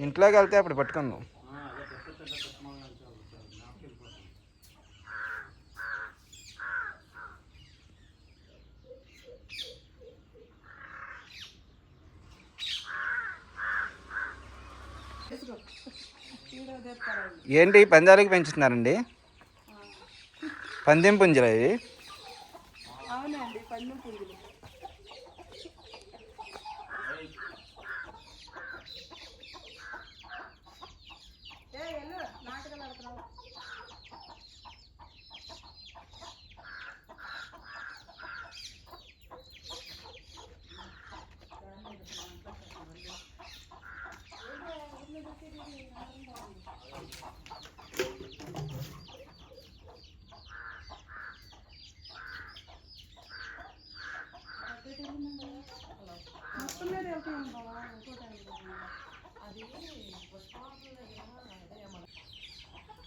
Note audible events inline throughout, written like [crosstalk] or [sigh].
ఇంట్లోకి వెళ్తే అప్పుడు పట్టుకుందాం. ఏంటి పందాలకి పెంచుతున్నారండి? పందెం పుంజలు అవి అవునండి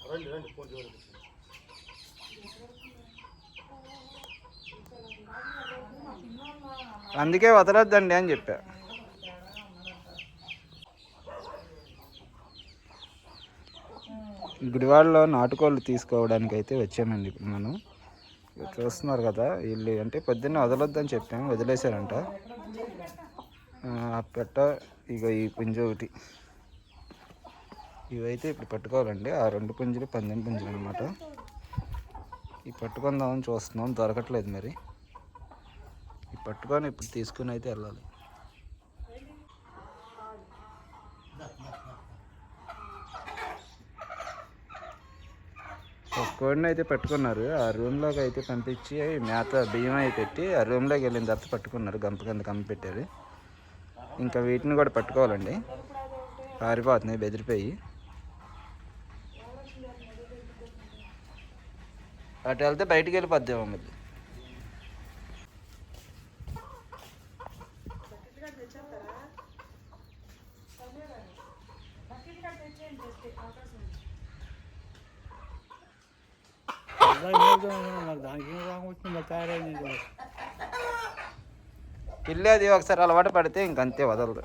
రండి రండి ఫోన్ బాబా అందుకే వదలొద్దండి అని చెప్పా. గుడివాడలో నాటుకోళ్ళు తీసుకోవడానికి అయితే వచ్చామండి ఇప్పుడు మనం చూస్తున్నారు కదా వీళ్ళు అంటే పొద్దున్నే వదలొద్దని చెప్పాము వదిలేశారంట. ఆ పెట్ట ఇక ఈ పుంజ ఒకటి. ఇవైతే ఇప్పుడు పట్టుకోవాలండి. ఆ రెండు పుంజులు పందెం పుంజులు అనమాట ఇవి పట్టుకుందామని చూస్తున్నాం. దొరకట్లేదు మరి. ఇవి పట్టుకొని ఇప్పుడు తీసుకుని అయితే వెళ్ళాలి. ఒక్కడిని అయితే పట్టుకున్నారు. ఆ రూమ్లోకి అయితే పంపించి మేత బియ్యం అయితే పెట్టి ఆ రూమ్లోకి వెళ్ళిన తర్వాత పట్టుకున్నారు. గంప కింద కంప పెట్టారు. ఇంకా వీటిని కూడా పట్టుకోవాలండి. పారిపోతున్నాయి బెదిరిపోయి. అటు వెళ్తే బయటికి వెళ్ళిపోద్దాం మళ్ళీ. పిల్లి అది ఒకసారి అలవాటు పడితే ఇంకంతే వదలదు.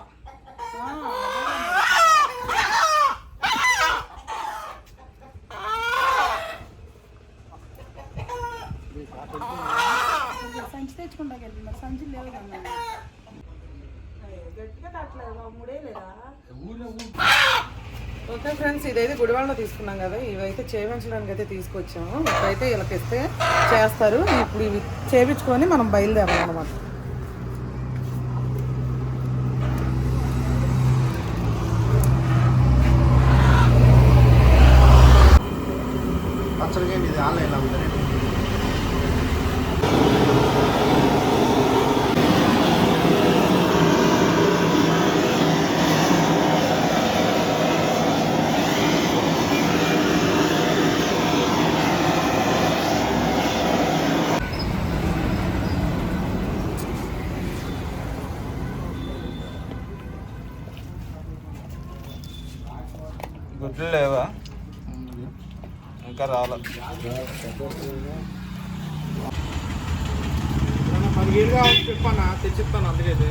సంచి తెచ్చుకుంటా వెళ్ళి మరి సంచి లేవు కదా గట్టిగా కట్టలేదు మూడే లేదా? ఓకే ఫ్రెండ్స్ ఇదైతే గుడివాడలో తీసుకున్నాం కదా ఇవైతే చేయించడానికి అయితే తీసుకొచ్చాము. ఇప్పుడైతే వీళ్ళకిస్తే చేస్తారు. ఇప్పుడు ఇవి చేయించుకొని మనం బయలుదేరాలి కావాలి చెప్పన్నా తెచ్చిస్తాను అందుకైతే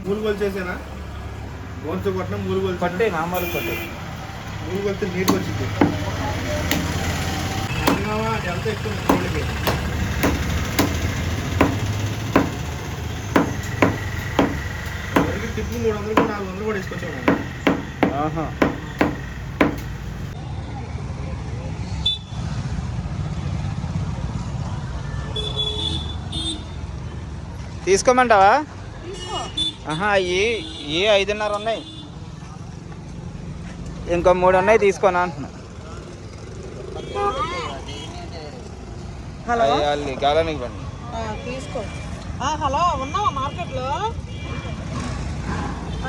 మూలు కొలిచేసేనా గోంచు కొట్టిన మూలు కొలిచి పట్టే నామాలు పట్టే. మూలు కొలితే నీరు వచ్చింది ఎంత ఎక్కువ కోడికి ఎవరికి టిప్పు మూడు వందలు నాలుగు వందలు కూడా తీసుకొచ్చాము ఆహా. తీసుకోమంటావా? ఆహా ఈ ఈ ఐదున్నర ఉన్నాయి. ఇంకో మూడు ఉన్నాయి తీసుకోనా అంటున్నా. హలో. గాలానికి పండి ఆ, తీసుకో. ఆ, హలో ఉన్నావా మార్కెట్లో ఆ, అదే కొరమే ఉంది. ఆ, ఆ, ఆ. ఏం పేరు పెట్టావా అనుకున్నా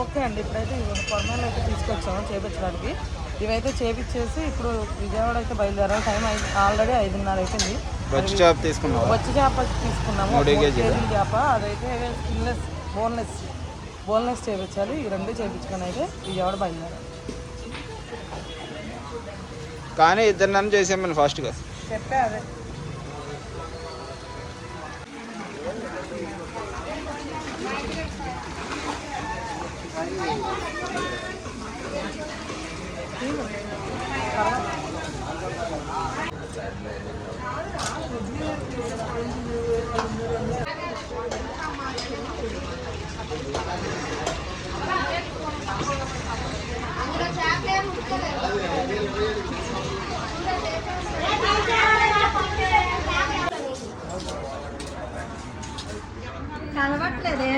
ఓకే అండి ఇప్పుడైతే ఇవి కొరమేలు అయితే తీసుకొచ్చాము చేపించడానికి. ఇవైతే చేపించేసి ఇప్పుడు విజయవాడ అయితే బయలుదేరాలి. టైం ఆల్రెడీ ఐదున్నర అయిపోయింది. బొచ్చు చేప తీసుకున్నావా? వచ్చి చేప తీసుకున్నాము. మూడు కేజీలా? చేప అదైతే స్కిన్లెస్ బోన్లెస్ బోన్లెస్ చేపించాలి. ఈ రెండు చేపించుకొని అయితే విజయవాడ బయలుదేరాలి. కానీ ఇద్దరు నన్ను చేసేమని ఫాస్ట్గా చెప్పే అదే. కలవట్లేదే.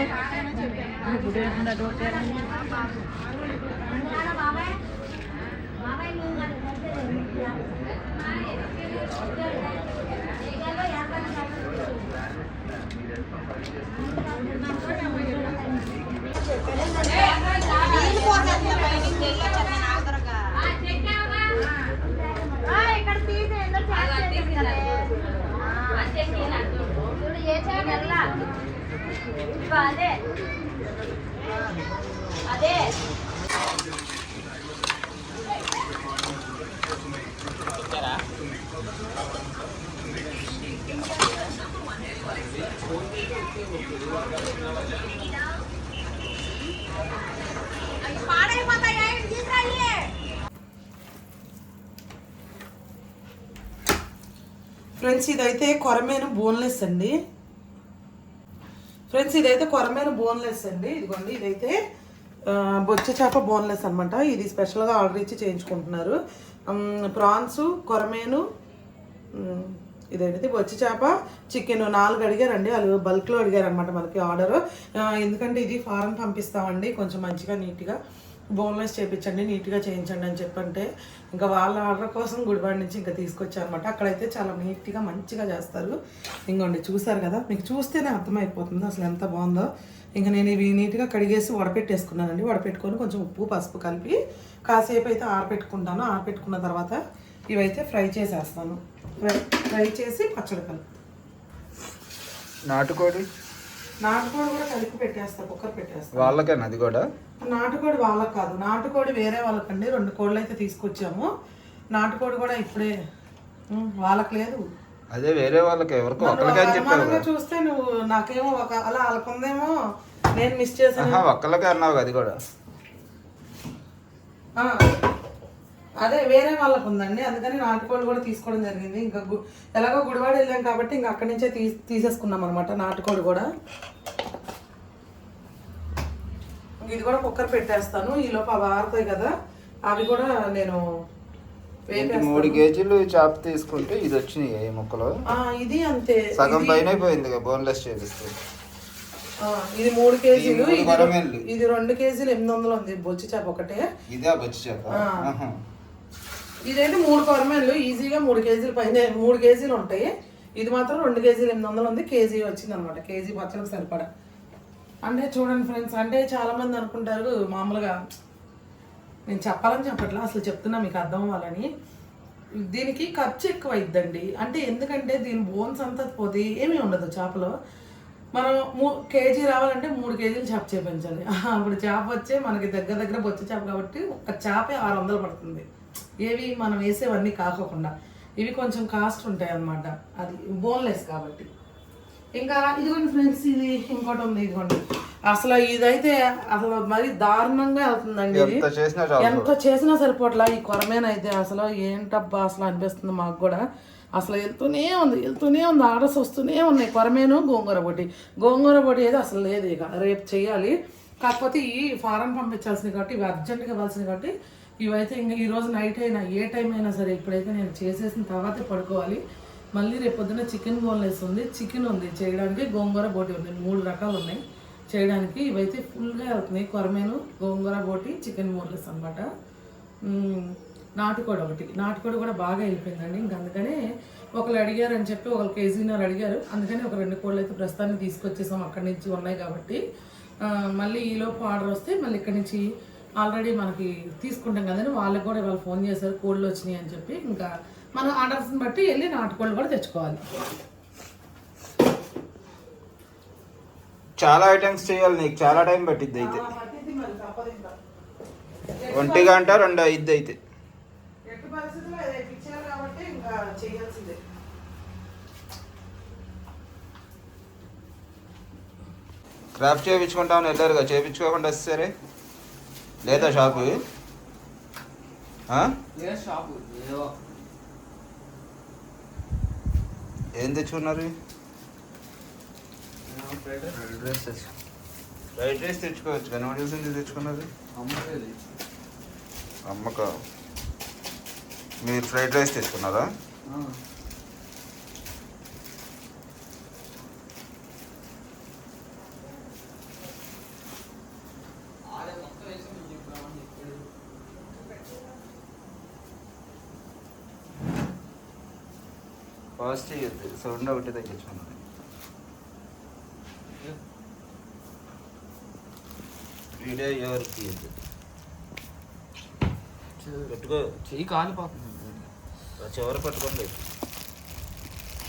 ఇక్కడ తీసి ఎందుకు చూడు ఏ చేయాలి అదే. అదే. ఫ్రెండ్స్ ఇదైతే కొరమేను బోన్లెస్ అండి. ఫ్రెండ్స్ ఇదైతే కొరమేను బోన్లెస్ అండి. ఇదిగోండి ఇదైతే బొచ్చ చేప బోన్లెస్ అనమాట ఇది స్పెషల్గా ఆర్డర్ ఇచ్చి చేయించుకుంటున్నారు. ప్రాన్స్ కొరమేను ఉమ్, ఇదేంటిది? బొచ్చి చేప చికెన్ నాలుగు అడిగారండి. వాళ్ళు బల్క్లో అడిగారు అనమాట మనకి ఆర్డర్ ఎందుకంటే ఇది ఫారం పంపిస్తామండి. కొంచెం మంచిగా నీట్గా బోన్లెస్ చేయించండి నీట్గా చేయించండి అని చెప్పంటే ఇంకా వాళ్ళ ఆర్డర్ కోసం గుడివాడ నుంచి ఇంకా తీసుకొచ్చారనమాట అక్కడైతే చాలా నీట్గా మంచిగా చేస్తారు. ఇంకోండి చూసారు కదా? మీకు చూస్తేనే అర్థమైపోతుంది అసలు ఎంత బాగుందో. ఇంకా నేను ఇవి నీట్గా కడిగేసి వడపెట్టేసుకున్నానండి. వడపెట్టుకొని కొంచెం ఉప్పు పసుపు కలిపి కాసేపు అయితే ఆరపెట్టుకుంటాను. ఆరపెట్టుకున్న తర్వాత ఇవైతే ఫ్రై చేసేస్తాను. ఫ్రై ఫ్రై చేసి పచ్చడి కలిపి. నాటుకోడి? నాటుకోడి కూడా కలిపి పెట్టేస్తాను కుక్కర్ పెట్టేస్తాను వాళ్ళకేనా అది కూడా? నాటుకోడి వాళ్ళకి కాదు నాటుకోడి వేరే వాళ్ళకండి. రెండు కోళ్ళు అయితే తీసుకొచ్చాము. నాటుకోడి కూడా ఇప్పుడే వాళ్ళకి లేదు. అదే వేరే వాళ్ళకి ఎవరికో అనుమానంగా చూస్తే నువ్వు నాకేమో ఒక అలా వాళ్ళకుందేమో నేను మిస్ చేశాను. ఒక్కళ్ళకే అన్నావు అది కూడా. అదే వేరే వాళ్ళకు ఉందండి. అందుకని నాటుకోళ్ళు కూడా తీసుకోవడం జరిగింది. ఇంకా ఎలాగో గుడివాడ వెళ్ళాం కాబట్టి ఇంకా అక్కడి నుంచే తీసేసుకున్నాం అనమాట నాటుకోడి కూడా. ఇది కూడా కుక్కర్ పెట్టేస్తాను. ఈ లోపు అవి ఆరుతాయి కదా అవి కూడా నేను. మూడు కేజీలు చేప తీసుకుంటే ఇది వచ్చినాయి ఈ ముక్కలు? ఇది అంతే. సగం పైన పోయింది బోన్లెస్ చేపిస్తే. ఇది మూడు కేజీలు ఇది రెండు కేజీలు ఎనిమిది వందలు ఉంది బొచ్చి చేప ఒకటే. ఇదే బొచ్చి చేప. ఇదైతే మూడు కొరమేళ్ళు ఈజీగా మూడు కేజీలు పైన మూడు కేజీలు ఉంటాయి. ఇది మాత్రం రెండు కేజీలు ఎనిమిది వందలు ఉంది కేజీ వచ్చింది అనమాట కేజీ పచ్చడికి సరిపడా. అంటే చూడండి ఫ్రెండ్స్ అంటే చాలామంది అనుకుంటారు మామూలుగా నేను చెప్పాలని చెప్పట్లా అసలు చెప్తున్నా మీకు అర్థం అవ్వాలని. దీనికి ఖర్చు ఎక్కువ అయిద్దండి అంటే ఎందుకంటే దీని బోన్స్ అంతా పోతే ఏమీ ఉండదు చేపలో. మనం మూ కేజీ రావాలంటే మూడు కేజీలు చేప చేపించాలి. [laughs] అప్పుడు చేప వచ్చే మనకి దగ్గర దగ్గర బొచ్చ చేప కాబట్టి ఒక చేపే ఆరు వందలు పడుతుంది. ఏవి మనం వేసేవన్నీ కాకోకుండా. ఇవి కొంచెం కాస్ట్ ఉంటాయి అన్నమాట అది బోన్లెస్ కాబట్టి. ఇంకా ఇదిగోండి ఫ్రెండ్స్ ఇది ఇంకోటి ఉంది ఇదిగోండి. అసలు ఇదైతే అసలు మరి దారుణంగా వెళ్తుందండి ఇది. ఎంత చేసినా సరిపోట్లా ఈ కొరమేనైతే అసలు ఏంటబ్బా అసలు అనిపిస్తుంది మాకు కూడా. అసలు వెళ్తూనే ఉంది వెళ్తూనే ఉంది ఆర్డర్స్ వస్తూనే ఉన్నాయి. కొరమేను గోంగూర పొడి. గోంగూర పొడి అయితే అసలు లేదు ఇక రేపు చేయాలి. కాకపోతే ఈ ఫారం పంపించాల్సింది కాబట్టి ఇవి అర్జెంటుగా ఇవ్వాల్సింది కాబట్టి ఇవైతే ఇంకా ఈ రోజు నైట్ అయినా ఏ టైం అయినా సరే ఇప్పుడైతే నేను చేసేసిన తర్వాతే పడుకోవాలి. మళ్ళీ రేపు చికెన్ బోన్లెస్ ఉంది చికెన్ ఉంది. చేయడానికి గోంగూర బోటి ఉంది. మూడు రకాలు ఉన్నాయి. చేయడానికి ఇవైతే ఫుల్గా వెళ్తున్నాయి కొరమేను గోంగూర బోటి చికెన్ బోన్లెస్ అనమాట నాటుకోడి ఒకటి. నాటుకోడి కూడా బాగా వెళ్ళిపోయిందండి ఇంక అందుకనే ఒకరు అడిగారు అని చెప్పి ఒకరు కేజీన్నర అడిగారు. అందుకని ఒక రెండు కోళ్ళు అయితే ప్రస్తుతానికి తీసుకొచ్చేసాం. అక్కడి నుంచి ఉన్నాయి కాబట్టి. మళ్ళీ ఈలోపు ఆర్డర్ వస్తే మళ్ళీ ఇక్కడి నుంచి ఆల్రెడీ మనకి తీసుకుంటాం కదండి. వాళ్ళకి కూడా వాళ్ళు ఫోన్ చేశారు. కోళ్ళు వచ్చినాయి అని చెప్పి. ఇంకా మన ఆర్డర్స్ని బట్టి వెళ్ళి నాటుకోళ్ళు కూడా తెచ్చుకోవాలి. చాలా ఐటమ్స్ చేయాలి నీకు చాలా టైం పట్టిద్ది అయితే. ఒంటి గంట రెండు ఐదు అయితే. క్రాఫ్ట్ చేయించుకుంటామని వెళ్ళారుగా చేయించుకోకుండా వస్తారే? లేదా షాపు? ఆ? ఏం తెచ్చుకున్నారు? Fried rice. తెచ్చుకోవచ్చు కానీ నూడిల్స్ ఎందుకు తెచ్చుకున్నారు? అమ్మక. మీరు ఫ్రైడ్ రైస్ తెచ్చుకున్నారా? ఫాస్ట్ చేయొద్దు సౌండ్ ఒకటి తగ్గించుకున్నాను వీడియో ఎవరికి తీయద్దు పెట్టుకో చెయ్యి కాలిపోతుంది చివరి పట్టుకోండి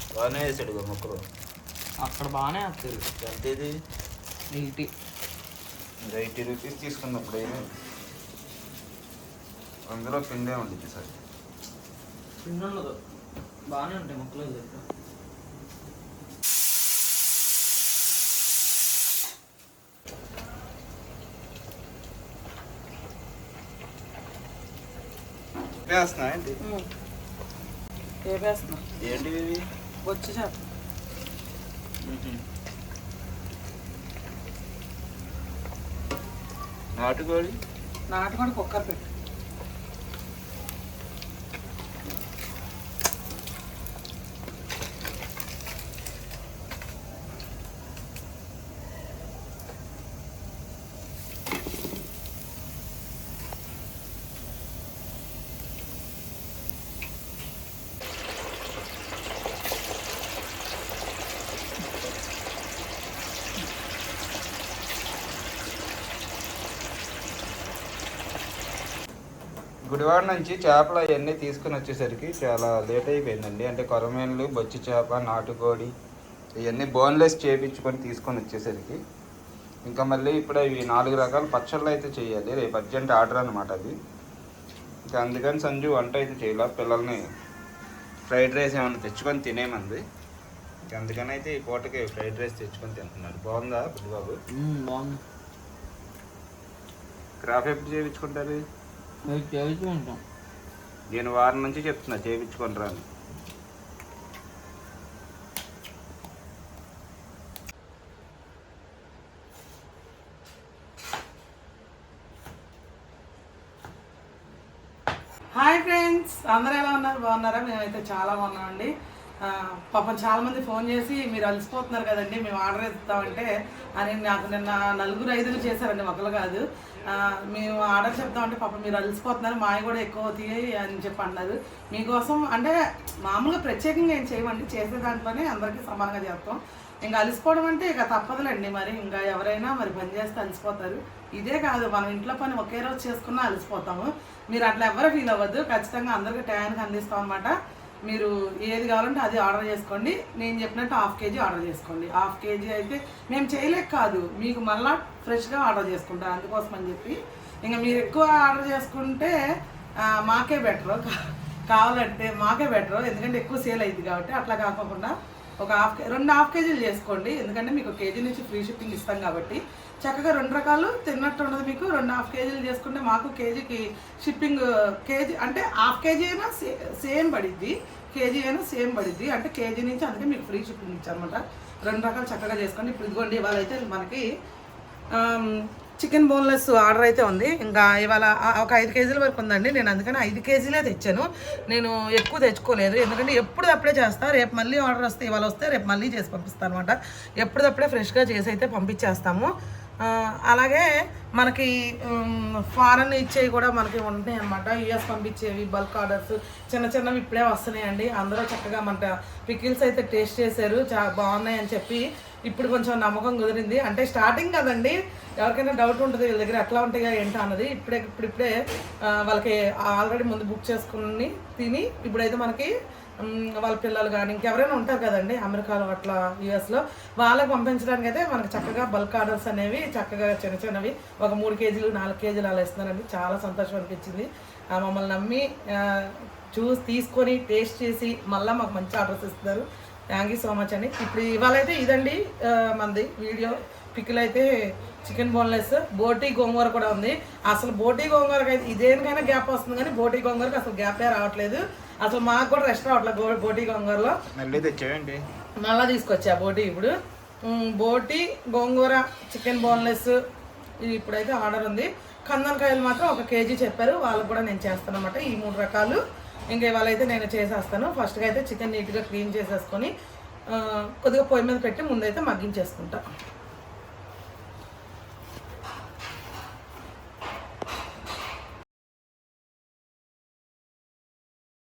బాగానే వేసాడు ఇక మొక్కలు అక్కడ బాగానే వస్తుంది ఎంత ఇది ఎయిటీ ఎయిటీ రూపీస్ తీసుకున్నప్పుడు ఏమి అందులో పిండే ఉండిద్ది సార్ చిన్న ఉండదు బాగానే ఉంటాయి మొక్కలు దగ్గర. వేస్తున్నా ఏంటి? ఏంటివి వచ్చి చేప. నాటుకోడి? నాటుకోడి కుక్కర్ పెట్టు గుడివాడ నుంచి చేపలు అవన్నీ తీసుకుని వచ్చేసరికి చాలా లేట్ అయిపోయిందండి. అంటే కొరమేన్లు బొచ్చి చేప నాటుకోడి ఇవన్నీ బోన్లెస్ చేపించుకొని తీసుకొని వచ్చేసరికి ఇంకా మళ్ళీ ఇప్పుడు ఇవి నాలుగు రకాల పచ్చళ్ళు అయితే చేయాలి. రేపు అర్జెంట్ ఆర్డర్ అనమాట అది. ఇంకా అందుకని సంజు వంట అయితే చేయాల? పిల్లల్ని ఫ్రైడ్ రైస్ ఏమైనా తెచ్చుకొని తినేమంది ఇంకా అందుకని అయితే ఈ పూటకి ఫ్రైడ్ రైస్ తెచ్చుకొని తింటున్నాడు బాగుందా బుద్ధిబాబు బాగుంది. క్రాఫ్ ఎప్పుడు చేయించుకుంటారు నేను వారం నుంచి చెప్తున్నా చేయించుకొని రాని. హాయ్ ఫ్రెండ్స్ అందరూ ఎలా ఉన్నారు? బాగున్నారా? మేమైతే చాలా బాగున్నామండి. పాపం చాలా మంది ఫోన్ చేసి మీరు అలసిపోతున్నారు కదండి మేము ఆర్డర్ ఇస్తామంటే అని నాకు నిన్న నలుగురు ఐదుగురు చేశారండి ఒకరు కాదు. మేము ఆర్డర్ చెప్తామంటే పాపం మీరు అలసిపోతున్నారు మావి కూడా ఎక్కువ అవుతాయి అని చెప్పి అన్నారు. మీకోసం అంటే మామూలుగా ప్రత్యేకంగా ఏం చేయమండి చేసే దాంట్లోనే అందరికీ సమానంగా చేస్తాం. ఇంకా అలసిపోవడం అంటే ఇక తప్పదులేండి మరి. ఇంకా ఎవరైనా మరి పని చేస్తే అలసిపోతారు. ఇదే కాదు మనం ఇంట్లో పని ఒకే రోజు చేసుకున్నా అలసిపోతాము. మీరు అట్లా ఎవరు ఫీల్ అవ్వద్దు. ఖచ్చితంగా అందరికీ టయానికి అందిస్తాం అనమాట మీరు ఏది కావాలంటే అది ఆర్డర్ చేసుకోండి. నేను చెప్పినట్టు హాఫ్ కేజీ ఆర్డర్ చేసుకోండి. హాఫ్ కేజీ అయితే మేము చేయలేక కాదు. మీకు మళ్ళా ఫ్రెష్గా ఆర్డర్ చేసుకుంటాం. అందుకోసం అని చెప్పి. ఇంకా మీరు ఎక్కువ ఆర్డర్ చేసుకుంటే మాకే బెటర్. కావాలంటే మాకే బెటర్. ఎందుకంటే ఎక్కువ సేల్ అయింది కాబట్టి అట్లా కాకుండా ఒక హాఫ్ రెండు హాఫ్ కేజీలు చేసుకోండి. ఎందుకంటే మీకు కేజీ నుంచి ఫ్రీ షిప్పింగ్ ఇస్తాం కాబట్టి. చక్కగా రెండు రకాలు తిన్నట్టు ఉండదు మీకు. రెండు హాఫ్ కేజీలు చేసుకుంటే మాకు కేజీకి షిప్పింగ్ కేజీ అంటే హాఫ్ కేజీ అయినా సేమ్ పడిద్ది. కేజీ అయినా సేమ్ పడిద్ది. అంటే కేజీ నుంచి అందుకే మీకు ఫ్రీ షిప్పింగ్ ఇచ్చారనమాట రెండు రకాలు చక్కగా చేసుకోండి ఇప్పుడు ఇదిగోండి ఇవాళ అయితే మనకి చికెన్ బోన్లెస్ ఆర్డర్ అయితే ఉంది. ఇంకా ఇవాళ ఒక ఐదు కేజీల వరకు ఉందండి. నేను అందుకని ఐదు కేజీలే తెచ్చాను. నేను ఎక్కువ తెచ్చుకోలేదు. ఎందుకంటే ఎప్పుడు అప్పుడే చేస్తా. రేపు మళ్ళీ ఆర్డర్ వస్తే ఇవాళ వస్తే రేపు మళ్ళీ చేసి పంపిస్తాను అనమాట ఎప్పుడప్పుడే ఫ్రెష్గా చేసి అయితే పంపించేస్తాము. అలాగే మనకి ఫారెన్ ఇచ్చేవి కూడా మనకి ఉంటాయి అనమాట యూఎస్ పంపించేవి బల్క్ ఆర్డర్స్ చిన్న చిన్నవి ఇప్పుడే వస్తున్నాయండి. అందరూ చక్కగా మన పికిల్స్ అయితే టేస్ట్ చేశారు. చా బాగున్నాయి అని చెప్పి ఇప్పుడు కొంచెం నమ్మకం కుదిరింది. అంటే స్టార్టింగ్ కదండి ఎవరికైనా డౌట్ ఉంటుంది వీళ్ళ దగ్గర ఎట్లా ఉంటాయో ఏంటో అన్నది. ఇప్పుడే ఇప్పుడిప్పుడే వాళ్ళకి ఆల్రెడీ ముందు బుక్ చేసుకుని తిని ఇప్పుడైతే మనకి వాళ్ళ పిల్లలు కానీ ఇంకెవరైనా ఉంటారు కదండి అమెరికాలో అట్లా యూఎస్లో వాళ్ళకి పంపించడానికి అయితే మనకి చక్కగా బల్క్ ఆర్డర్స్ అనేవి చక్కగా చిన్న చిన్నవి ఒక మూడు కేజీలు నాలుగు కేజీలు అలా ఇస్తున్నారండి. చాలా సంతోషం అనిపించింది. ఆ, మమ్మల్ని నమ్మి చూసి తీసుకొని టేస్ట్ చేసి మళ్ళీ మాకు మంచి ఆర్డర్స్ ఇస్తున్నారు. థ్యాంక్ యూ సో మచ్ అండి. ఇప్పుడు ఇవాళ అయితే ఇదండి మనది వీడియో. పిక్లు అయితే చికెన్ బోన్లెస్ బోటీ గోంగూర కూడా ఉంది. అసలు బోటీ గోంగూరకి అయితే ఇదేనికైనా గ్యాప్ వస్తుంది కానీ బోటీ గోంగూరకి అసలు గ్యాపే రావట్లేదు. అసలు మాకు కూడా రెస్ట్ రావట్లేదు బోటీ గోంగూరలో. మళ్ళీ తెచ్చావేంటి? మళ్ళా తీసుకొచ్చా బోటీ ఇప్పుడు. బోటీ గోంగూర చికెన్ బోన్లెస్ ఇది ఇప్పుడైతే ఆర్డర్ ఉంది. కందనకాయలు మాత్రం ఒక కేజీ చెప్పారు. వాళ్ళకు కూడా నేను చేస్తాను అనమాట ఈ మూడు రకాలు. ఇంకా ఇవాళ అయితే నేను చేసేస్తాను. ఫస్ట్గా అయితే చికెన్ నీట్గా క్లీన్ చేసేసుకొని కొద్దిగా పొయ్యి మీద పెట్టి ముందైతే మగ్గించేసుకుంటా.